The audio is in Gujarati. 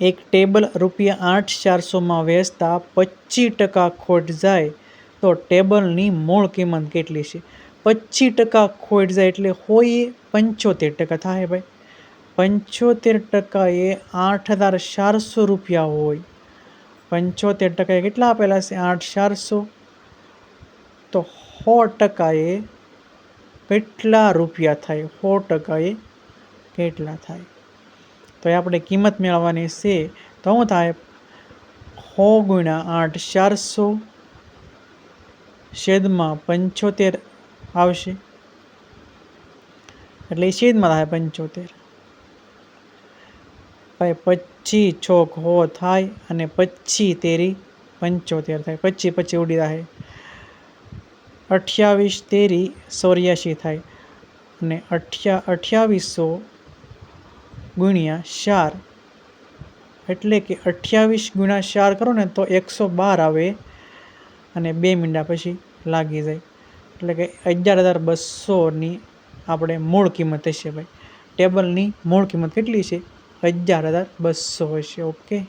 એક ટેબલ રૂપિયા આઠ ચારસોમાં વેચતા પચીસ ટકા ખોટ જાય તો ટેબલની મૂળ કિંમત કેટલી છે? પચીસ ટકા ખોટ જાય એટલે હોય પંચોતેર ટકા થાય ભાઈ. પંચોતેર ટકા એ આઠ હજાર ચારસો રૂપિયા હોય. પંચોતેર ટકા એ કેટલા આપેલા છે? આઠ ચારસો. તો સો ટકા એ કેટલા રૂપિયા થાય? સો ટકા એ કેટલા થાય? તો એ આપણે કિંમત મેળવવાની છે તો શું થાય સો ગુણ્યા આઠ ચારસો છેદમાં પંચોતેર આવશે. એટલે એ છેદમાં થાય પંચોતેર. પછી પચી છોક હો થાય અને પચી તેરી પંચોતેર થાય. પચી પચી ઉડી જાય. અઠ્યાવીસ તેરી ચોર્યાસી થાય. અને અઠ્યા અઠ્યાવીસો ગુણ્યા ચાર. એટલે કે અઠ્યાવીસ ગુણ્યા ચાર કરો ને તો એકસો બાર આવે અને બે મીંડા પછી લાગી જાય. એટલે કે અગિયાર હજાર બસોની આપણે મૂળ કિંમત હશે ભાઈ. ટેબલની મૂળ કિંમત કેટલી છે? અગિયાર હજાર બસો હશે, ઓકે?